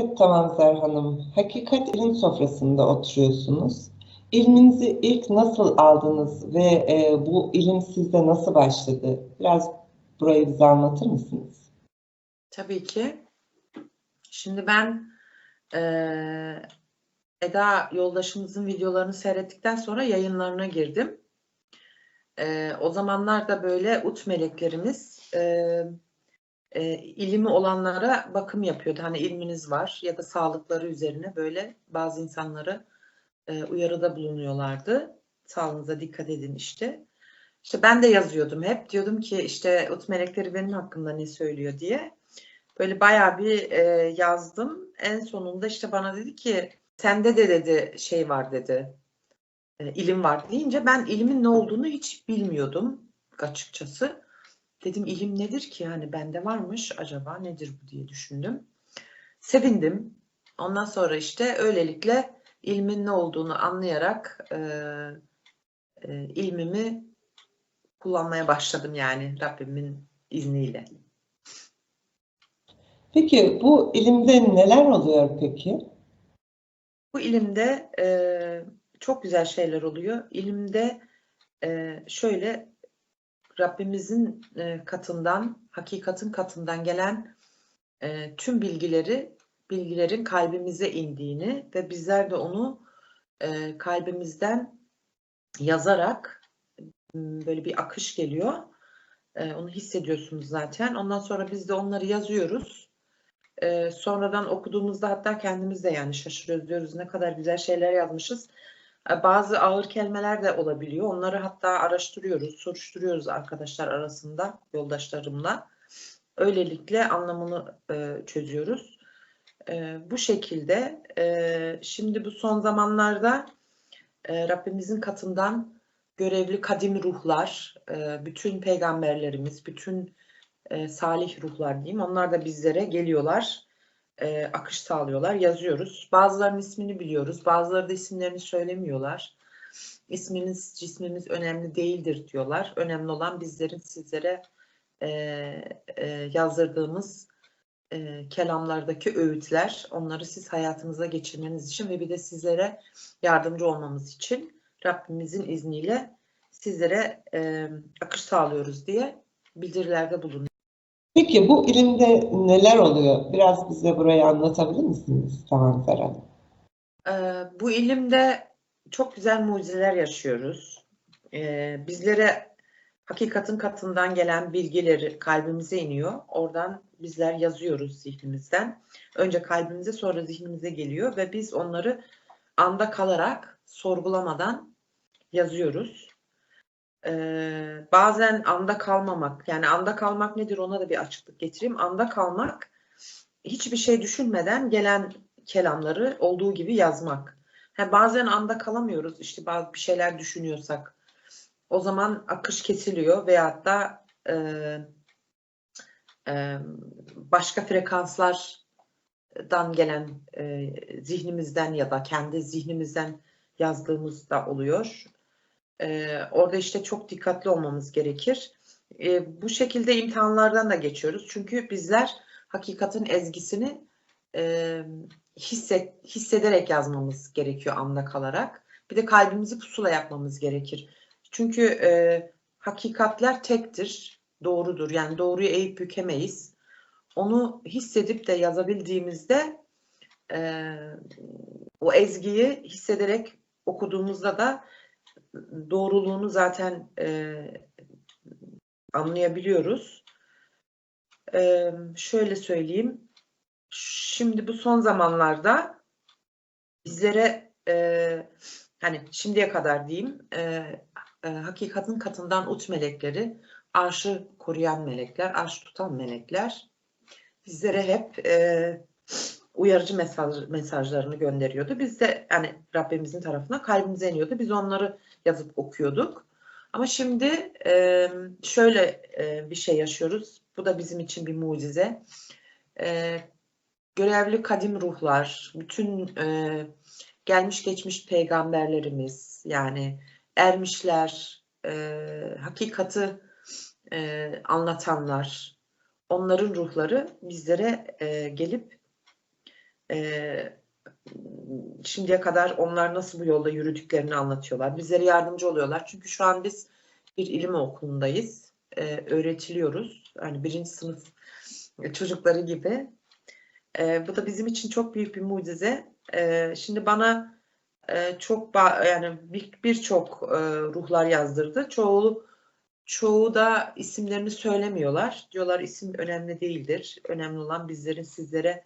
Evet, Tamam Hanım. Hakikat ilim sofrasında oturuyorsunuz. İlminizi ilk nasıl aldınız ve e, bu ilim sizde nasıl başladı? Biraz burayı bize anlatır mısınız? Tabii ki. Şimdi ben eee, Eda yoldaşımızın videolarını seyrettikten sonra yayınlarına girdim. Eee, o zamanlar da böyle ut meleklerimiz eee, eee, ilimi olanlara bakım yapıyordu. Hani ilminiz var ya da sağlıkları üzerine böyle bazı insanları eee, uyarıda bulunuyorlardı. Sağlığınıza dikkat edin işte. İşte ben de yazıyordum hep. Diyordum ki işte ut melekleri benim hakkımda ne söylüyor diye. Böyle bayağı bir e, yazdım. En sonunda işte bana dedi ki sende de dedi şey var dedi. e, ilim var deyince ben ilimin ne olduğunu hiç bilmiyordum açıkçası. Dedim ilim nedir ki yani bende varmış acaba nedir bu diye düşündüm. Sevindim. Ondan sonra işte öylelikle ilmin ne olduğunu anlayarak e, e, ilmimi kullanmaya başladım yani Rabbimin izniyle. Peki bu ilimde neler oluyor peki? Bu ilimde e, çok güzel şeyler oluyor. İlimde e, şöyle Rabbimizin e, katından, hakikatin katından gelen e, tüm bilgileri, bilgilerin kalbimize indiğini ve bizler de onu e, kalbimizden yazarak böyle bir akış geliyor. E, onu hissediyorsunuz zaten. Ondan sonra biz de onları yazıyoruz. Ee, sonradan okuduğumuzda hatta kendimiz de yani şaşırıyoruz diyoruz ne kadar güzel şeyler yazmışız. Ee, bazı ağır kelimeler de olabiliyor. Onları hatta araştırıyoruz, soruşturuyoruz arkadaşlar arasında, yoldaşlarımla. Öylelikle anlamını e, çözüyoruz. E, bu şekilde e, şimdi bu son zamanlarda e, Rabbimizin katından görevli kadim ruhlar, e, bütün peygamberlerimiz, bütün e, salih ruhlar diyeyim. Onlar da bizlere geliyorlar. E, akış sağlıyorlar. Yazıyoruz. Bazılarının ismini biliyoruz. Bazıları da isimlerini söylemiyorlar. İsminiz, cismimiz önemli değildir diyorlar. Önemli olan bizlerin sizlere e, e, yazdırdığımız e, kelamlardaki öğütler. Onları siz hayatınıza geçirmeniz için ve bir de sizlere yardımcı olmamız için Rabbimizin izniyle sizlere e, akış sağlıyoruz diye bildirilerde bulunuyor. Peki bu ilimde neler oluyor? Biraz bize burayı anlatabilir misiniz? Tamam Zer Hanım. Ee, bu ilimde çok güzel mucizeler yaşıyoruz. Ee, bizlere hakikatin katından gelen bilgileri kalbimize iniyor. Oradan bizler yazıyoruz zihnimizden. Önce kalbimize sonra zihnimize geliyor ve biz onları anda kalarak sorgulamadan yazıyoruz. Ee, bazen anda kalmamak, yani anda kalmak nedir ona da bir açıklık getireyim. Anda kalmak hiçbir şey düşünmeden gelen kelamları olduğu gibi yazmak. Ha, bazen anda kalamıyoruz işte bazı bir şeyler düşünüyorsak. O zaman akış kesiliyor veyahut da e, e, başka frekanslardan gelen e, zihnimizden ya da kendi zihnimizden yazdığımız da oluyor. E, orada işte çok dikkatli olmamız gerekir. E, bu şekilde imtihanlardan da geçiyoruz. Çünkü bizler hakikatin ezgisini e, hisset, hissederek yazmamız gerekiyor anda kalarak. Bir de kalbimizi pusula yapmamız gerekir. Çünkü e, hakikatler tektir, doğrudur. Yani doğruyu eğip bükemeyiz. Onu hissedip de yazabildiğimizde e, o ezgiyi hissederek okuduğumuzda da doğruluğunu zaten e, anlayabiliyoruz. E, şöyle söyleyeyim. Şimdi bu son zamanlarda bizlere e, hani şimdiye kadar diyeyim e, e, hakikatin katından uç melekleri, arşı koruyan melekler, arş tutan melekler bizlere hep e, uyarıcı mesaj, mesajlarını gönderiyordu. Biz de yani Rabbimizin tarafına kalbimize iniyordu. Biz onları yazıp okuyorduk. Ama şimdi e, şöyle e, bir şey yaşıyoruz. Bu da bizim için bir mucize. E, görevli kadim ruhlar, bütün e, gelmiş geçmiş peygamberlerimiz, yani ermişler, e, hakikati e, anlatanlar, onların ruhları bizlere e, gelip e, şimdiye kadar onlar nasıl bu yolda yürüdüklerini anlatıyorlar. Bizlere yardımcı oluyorlar. Çünkü şu an biz bir ilim okulundayız. E, öğretiliyoruz. Yani birinci sınıf çocukları gibi. E, bu da bizim için çok büyük bir mucize. E, şimdi bana e, çok yani bir- birçok e, ruhlar yazdırdı. Çoğu çoğu da isimlerini söylemiyorlar. Diyorlar isim önemli değildir. Önemli olan bizlerin sizlere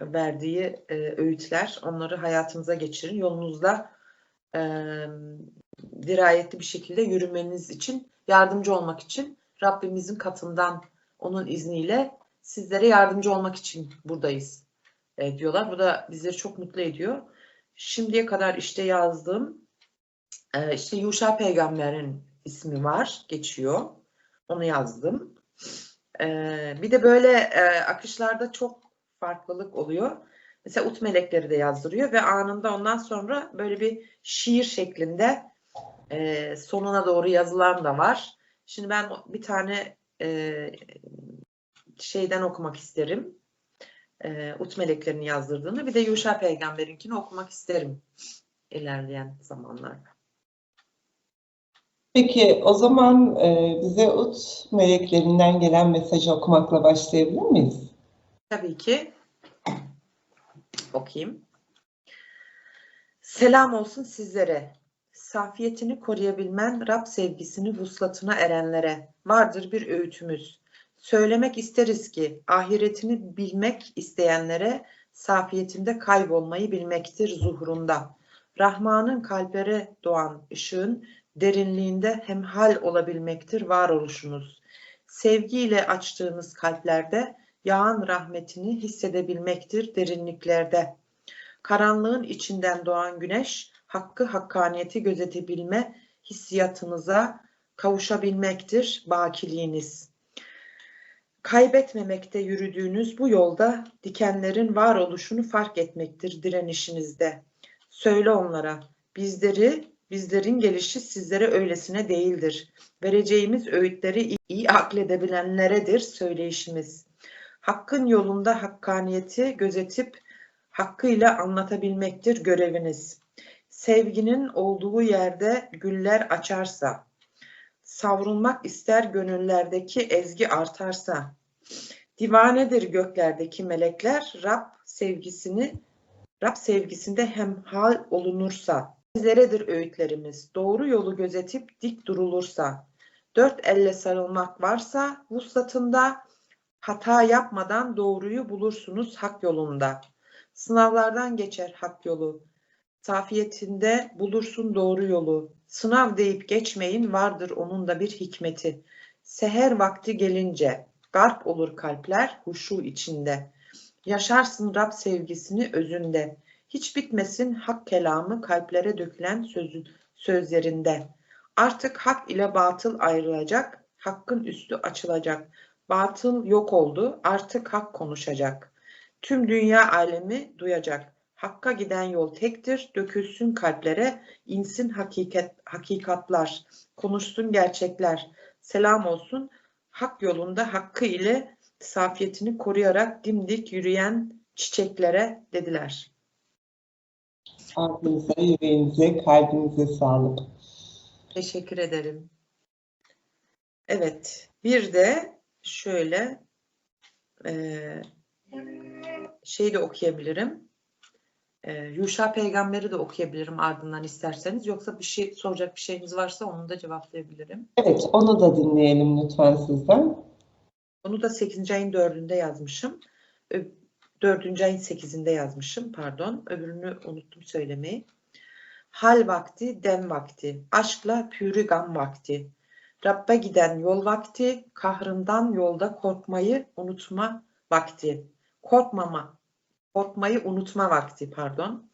verdiği e, öğütler. Onları hayatınıza geçirin. Yolunuzda e, dirayetli bir şekilde yürümeniz için, yardımcı olmak için Rabbimizin katından onun izniyle sizlere yardımcı olmak için buradayız e, diyorlar. Bu da bizleri çok mutlu ediyor. Şimdiye kadar işte yazdığım e, işte Yuşa peygamberin ismi var, geçiyor. Onu yazdım. E, bir de böyle e, akışlarda çok farklılık oluyor. Mesela ut melekleri de yazdırıyor ve anında ondan sonra böyle bir şiir şeklinde e, sonuna doğru yazılan da var. Şimdi ben bir tane e, şeyden okumak isterim. E, ut meleklerinin yazdırdığını bir de Yuşa peygamberinkini okumak isterim ilerleyen zamanlarda. Peki o zaman e, bize Ut meleklerinden gelen mesajı okumakla başlayabilir miyiz? Tabii ki okuyayım. Selam olsun sizlere. Safiyetini koruyabilmen Rab sevgisini vuslatına erenlere. Vardır bir öğütümüz. Söylemek isteriz ki ahiretini bilmek isteyenlere safiyetinde kaybolmayı bilmektir zuhrunda. Rahman'ın kalplere doğan ışığın derinliğinde hemhal olabilmektir varoluşunuz. Sevgiyle açtığınız kalplerde yağan rahmetini hissedebilmektir derinliklerde. Karanlığın içinden doğan güneş, hakkı hakkaniyeti gözetebilme hissiyatınıza kavuşabilmektir bakiliğiniz. Kaybetmemekte yürüdüğünüz bu yolda dikenlerin varoluşunu fark etmektir direnişinizde. Söyle onlara, bizleri, bizlerin gelişi sizlere öylesine değildir. Vereceğimiz öğütleri iyi, akledebilenleredir söyleyişimiz. Hakkın yolunda hakkaniyeti gözetip hakkıyla anlatabilmektir göreviniz. Sevginin olduğu yerde güller açarsa, savrulmak ister gönüllerdeki ezgi artarsa, divanedir göklerdeki melekler, Rab sevgisini, Rab sevgisinde hemhal olunursa, bizleredir öğütlerimiz, doğru yolu gözetip dik durulursa, dört elle sarılmak varsa, vuslatında, hata yapmadan doğruyu bulursunuz hak yolunda. Sınavlardan geçer hak yolu. Safiyetinde bulursun doğru yolu. Sınav deyip geçmeyin vardır onun da bir hikmeti. Seher vakti gelince garp olur kalpler huşu içinde. Yaşarsın Rab sevgisini özünde. Hiç bitmesin hak kelamı kalplere dökülen sözü, sözlerinde. Artık hak ile batıl ayrılacak, hakkın üstü açılacak. Batıl yok oldu, artık hak konuşacak. Tüm dünya alemi duyacak. Hakka giden yol tektir, dökülsün kalplere, insin hakikat, hakikatlar, konuşsun gerçekler. Selam olsun, hak yolunda hakkı ile safiyetini koruyarak dimdik yürüyen çiçeklere dediler. Aklınıza, yüreğinize, kalbinize sağlık. Teşekkür ederim. Evet, bir de şöyle eee şey de okuyabilirim. Ee, Yuşa peygamberi de okuyabilirim ardından isterseniz. Yoksa bir şey soracak bir şeyiniz varsa onu da cevaplayabilirim. Evet, onu da dinleyelim lütfen sizden. Onu da 8. ayın 4'ünde yazmışım. 4. ayın 8'inde yazmışım pardon. Öbürünü unuttum söylemeyi. Hal vakti, dem vakti. Aşkla pürü gam vakti. Rabbe giden yol vakti. Kahrından yolda korkmayı unutma vakti. Korkmama, korkmayı unutma vakti pardon.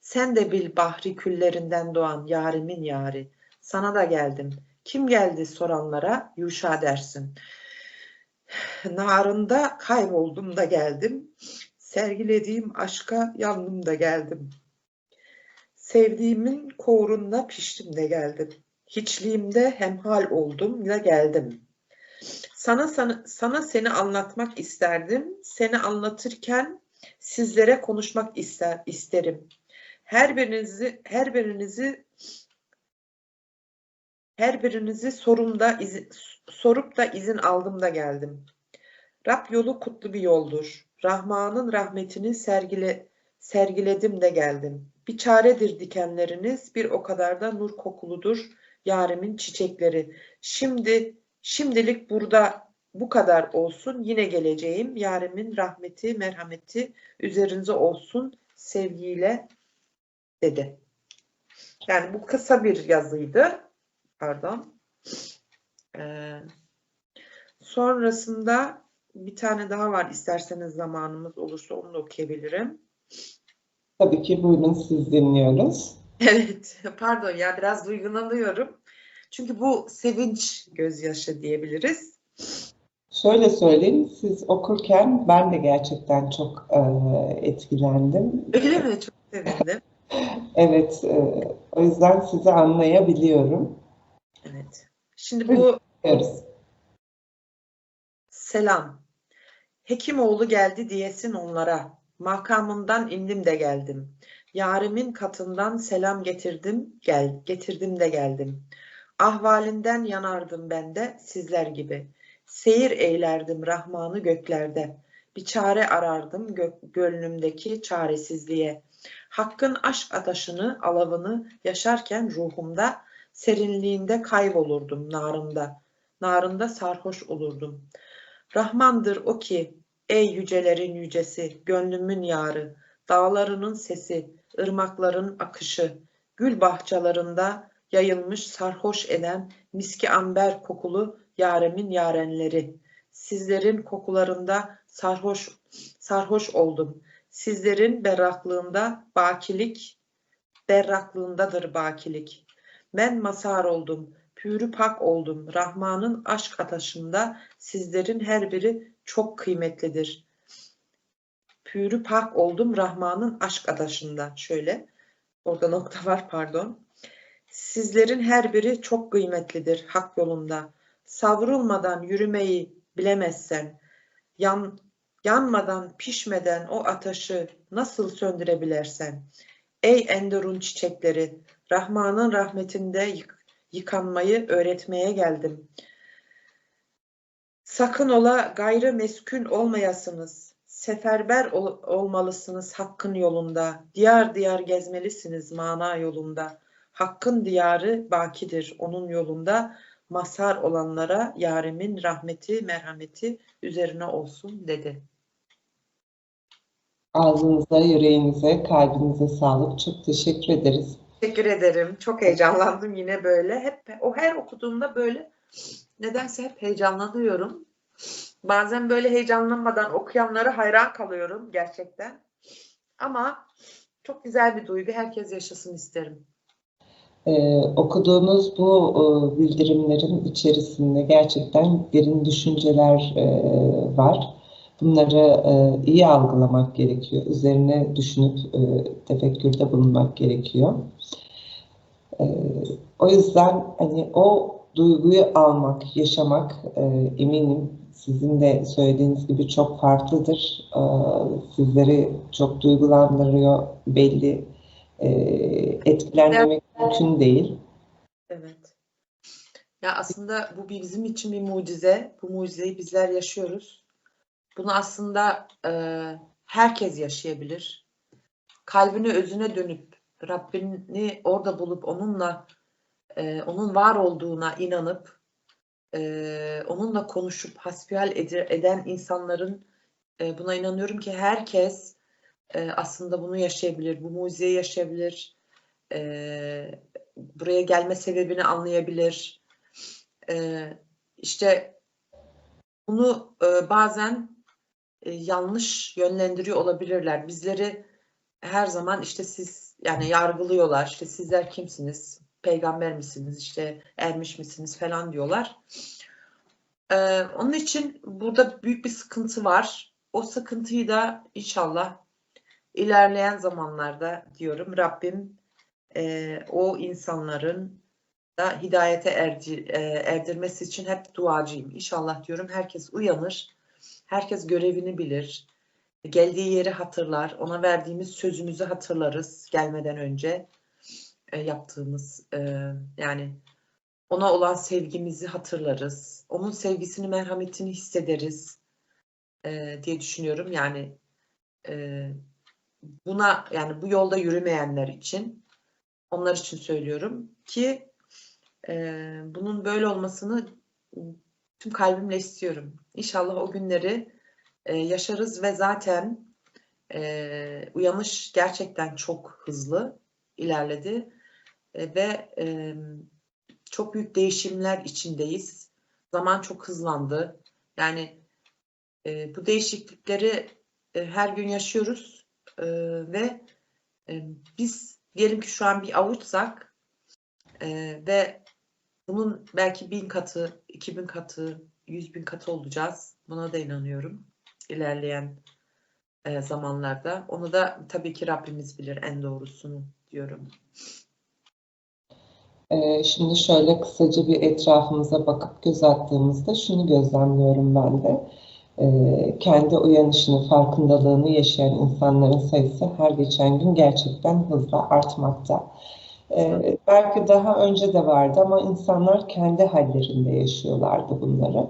Sen de bil bahri küllerinden doğan yarimin yari. Sana da geldim. Kim geldi soranlara Yuşa dersin. Narında kayboldum da geldim. Sergilediğim aşka yandım da geldim. Sevdiğimin koğrunda piştim de geldim. Hiçliğimde hemhal oldum da geldim. Sana, sana sana seni anlatmak isterdim. Seni anlatırken Sizlere konuşmak ister isterim. Her birinizi her birinizi her birinizi sorumda izin, sorup da izin aldım da geldim. Rab yolu kutlu bir yoldur. Rahman'ın rahmetini sergile, sergiledim de geldim. Bir çaredir dikenleriniz, bir o kadar da nur kokuludur yarimin çiçekleri. Şimdi şimdilik burada bu kadar olsun. Yine geleceğim. Yarimin rahmeti, merhameti üzerinize olsun sevgiyle dedi. Yani bu kısa bir yazıydı. Pardon. Ee, sonrasında bir tane daha var. İsterseniz zamanımız olursa onu da okuyabilirim. Tabii ki buyurun siz dinliyoruz. Evet, pardon ya biraz duygulanıyorum. Çünkü bu sevinç gözyaşı diyebiliriz. Şöyle söyleyeyim, siz okurken ben de gerçekten çok e, etkilendim. Öyle mi? Çok sevindim. Evet, e, o yüzden sizi anlayabiliyorum. Evet. Şimdi bu Diyoruz. selam. Hekimoğlu geldi diyesin onlara. Makamından indim de geldim. Yarimin katından selam getirdim, gel, getirdim de geldim. Ahvalinden yanardım ben de sizler gibi. Seyir eylerdim Rahman'ı göklerde. Bir çare arardım gö- gönlümdeki çaresizliğe. Hakkın aşk ateşini, alavını yaşarken ruhumda, serinliğinde kaybolurdum narında. Narında sarhoş olurdum. Rahmandır o ki, ey yücelerin yücesi, gönlümün yarı, dağlarının sesi, ırmakların akışı, gül bahçelerinde yayılmış sarhoş eden miski amber kokulu yaremin yarenleri. Sizlerin kokularında sarhoş sarhoş oldum. Sizlerin berraklığında bakilik, berraklığındadır bakilik. Ben masar oldum, pürü pak oldum. Rahman'ın aşk ataşında sizlerin her biri çok kıymetlidir. Pürü pak oldum Rahman'ın aşk adaşında. Şöyle, orada nokta var pardon. Sizlerin her biri çok kıymetlidir hak yolunda. Savrulmadan yürümeyi bilemezsen, yan, yanmadan pişmeden o ateşi nasıl söndürebilirsen? Ey Enderun çiçekleri, Rahman'ın rahmetinde yık- yıkanmayı öğretmeye geldim. Sakın ola gayrı meskun olmayasınız. Seferber ol- olmalısınız hakkın yolunda. Diyar diyar gezmelisiniz mana yolunda. Hakkın diyarı bakidir onun yolunda. Mazhar olanlara yarimin rahmeti, merhameti üzerine olsun dedi. Ağzınıza, yüreğinize, kalbinize sağlık. Çok teşekkür ederiz. Teşekkür ederim. Çok heyecanlandım yine böyle. Hep o her okuduğumda böyle nedense hep heyecanlanıyorum. Bazen böyle heyecanlanmadan okuyanlara hayran kalıyorum gerçekten. Ama çok güzel bir duygu. Herkes yaşasın isterim. Ee, okuduğunuz bu e, bildirimlerin içerisinde gerçekten derin düşünceler e, var. Bunları e, iyi algılamak gerekiyor. Üzerine düşünüp e, tefekkürde bulunmak gerekiyor. E, o yüzden hani o duyguyu almak, yaşamak e, eminim sizin de söylediğiniz gibi çok farklıdır. E, sizleri çok duygulandırıyor belli. E, etkilenmemek mümkün değil. Evet. Ya aslında bu bizim için bir mucize. Bu mucizeyi bizler yaşıyoruz. Bunu aslında e, herkes yaşayabilir. Kalbini özüne dönüp Rabbini orada bulup onunla e, onun var olduğuna inanıp e, onunla konuşup hasbihal ed- eden insanların e, buna inanıyorum ki herkes e, aslında bunu yaşayabilir. Bu mucizeyi yaşayabilir. E, buraya gelme sebebini anlayabilir. Ee, işte bunu e, bazen e, yanlış yönlendiriyor olabilirler. Bizleri her zaman işte siz yani yargılıyorlar. İşte sizler kimsiniz? Peygamber misiniz? İşte ermiş misiniz falan diyorlar. Ee, onun için burada büyük bir sıkıntı var. O sıkıntıyı da inşallah ilerleyen zamanlarda diyorum Rabbim e, o insanların da hidayete erci, e, erdirmesi için hep duacıyım. İnşallah diyorum herkes uyanır, herkes görevini bilir. geldiği yeri hatırlar, ona verdiğimiz sözümüzü hatırlarız gelmeden önce e, yaptığımız e, yani ona olan sevgimizi hatırlarız, onun sevgisini, merhametini hissederiz e, diye düşünüyorum. Yani buna yani bu yolda yürümeyenler için onlar için söylüyorum ki bunun böyle olmasını tüm kalbimle istiyorum. İnşallah o günleri yaşarız ve zaten e, uyanış gerçekten çok hızlı ilerledi ve e, çok büyük değişimler içindeyiz. Zaman çok hızlandı. Yani e, bu değişiklikleri e, her gün yaşıyoruz e, ve e, biz diyelim ki şu an bir avuçsak e, ve bunun belki bin katı, iki bin katı, yüz bin katı olacağız. Buna da inanıyorum ilerleyen e, zamanlarda. Onu da tabii ki Rabbimiz bilir en doğrusunu diyorum. Ee, Şimdi şöyle kısaca bir etrafımıza bakıp göz attığımızda şunu gözlemliyorum ben de. Ee, Kendi uyanışını, farkındalığını yaşayan insanların sayısı her geçen gün gerçekten hızla artmakta. Ee, Belki daha önce de vardı ama insanlar kendi hallerinde yaşıyorlardı bunları.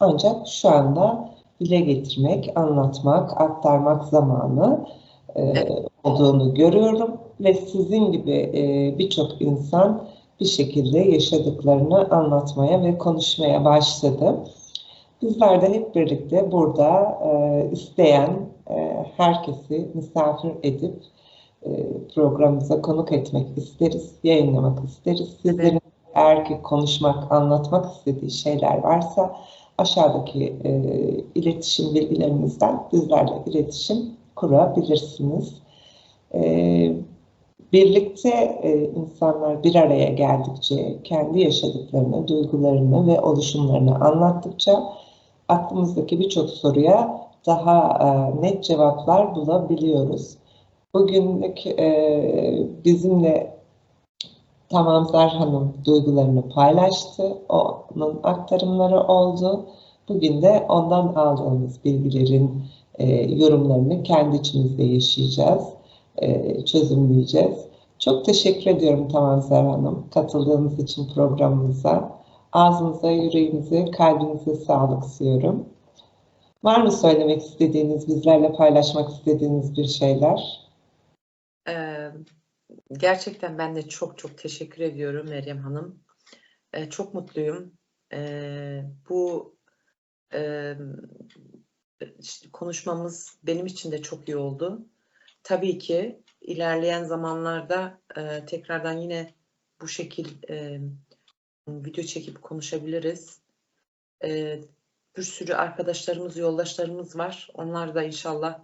Ancak şu anda dile getirmek, anlatmak, aktarmak zamanı e, olduğunu görüyorum ve sizin gibi e, birçok insan bir şekilde yaşadıklarını anlatmaya ve konuşmaya başladı. Bizler de hep birlikte burada e, isteyen e, herkesi misafir edip e, programımıza konuk etmek isteriz, yayınlamak isteriz. Sizlerin eğer ki konuşmak, anlatmak istediği şeyler varsa aşağıdaki e, iletişim bilgilerimizden bizlerle iletişim kurabilirsiniz. E, birlikte e, insanlar bir araya geldikçe, kendi yaşadıklarını, duygularını ve oluşumlarını anlattıkça aklımızdaki birçok soruya daha e, net cevaplar bulabiliyoruz. Bugünlük e, bizimle Tamamzer Hanım duygularını paylaştı. Onun aktarımları oldu. Bugün de ondan aldığımız bilgilerin yorumlarını kendi içimizde yaşayacağız, e, çözümleyeceğiz. Çok teşekkür ediyorum Tamamzer Hanım katıldığınız için programımıza. Ağzınıza, yüreğinize, kalbinize sağlık istiyorum. Var mı söylemek istediğiniz, bizlerle paylaşmak istediğiniz bir şeyler? Ee, gerçekten ben de çok çok teşekkür ediyorum Meryem Hanım. Ee, çok mutluyum. Ee, bu e, konuşmamız benim için de çok iyi oldu. Tabii ki ilerleyen zamanlarda e, tekrardan yine bu şekil e, video çekip konuşabiliriz. E, bir sürü arkadaşlarımız, yoldaşlarımız var. Onlar da inşallah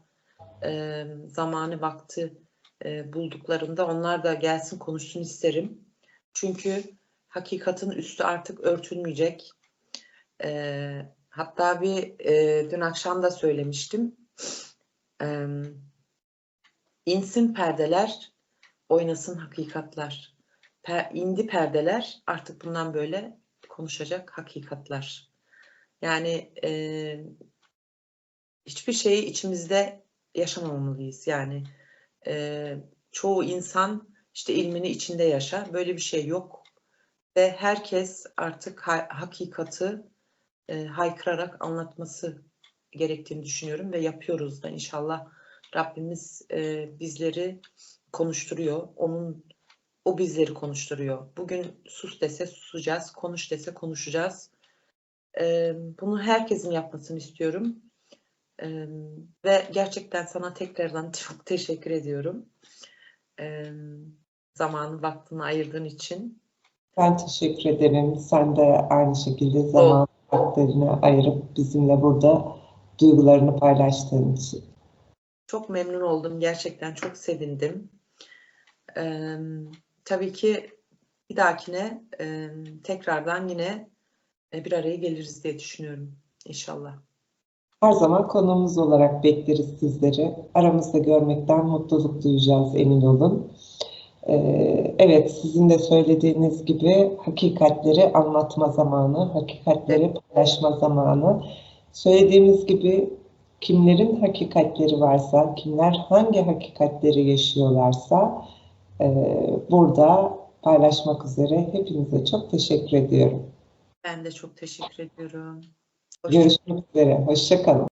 e, zamanı, vakti e, bulduklarında onlar da gelsin konuşsun isterim. Çünkü hakikatin üstü artık örtülmeyecek. E, hatta bir e, dün akşam da söylemiştim. E, insin perdeler, oynasın hakikatler. Per, indi perdeler artık bundan böyle konuşacak hakikatler. Yani e, hiçbir şeyi içimizde yaşamamalıyız. Yani e, çoğu insan işte ilmini içinde yaşar. Böyle bir şey yok. Ve herkes artık ha, hakikati e, haykırarak anlatması gerektiğini düşünüyorum ve yapıyoruz da inşallah Rabbimiz e, bizleri konuşturuyor. Onun o bizleri konuşturuyor. Bugün sus dese susacağız, konuş dese konuşacağız. E, bunu herkesin yapmasını istiyorum. E, ve gerçekten sana tekrardan çok teşekkür ediyorum. E, zamanı, vaktini ayırdığın için. Ben teşekkür ederim. Sen de aynı şekilde zaman vaktlerini ayırıp bizimle burada duygularını paylaştığın için. Çok memnun oldum. Gerçekten çok sevindim. Ee, tabii ki bir dahakine e, tekrardan yine e, bir araya geliriz diye düşünüyorum. İnşallah. Her zaman konuğumuz olarak bekleriz sizleri. Aramızda görmekten mutluluk duyacağız emin olun. Ee, evet sizin de söylediğiniz gibi hakikatleri anlatma zamanı, hakikatleri paylaşma zamanı. Söylediğimiz gibi kimlerin hakikatleri varsa, kimler hangi hakikatleri yaşıyorlarsa e, burada paylaşmak üzere hepinize çok teşekkür ediyorum. Ben de çok teşekkür ediyorum. Hoşça Görüşmek üzere. Hoşça kalın.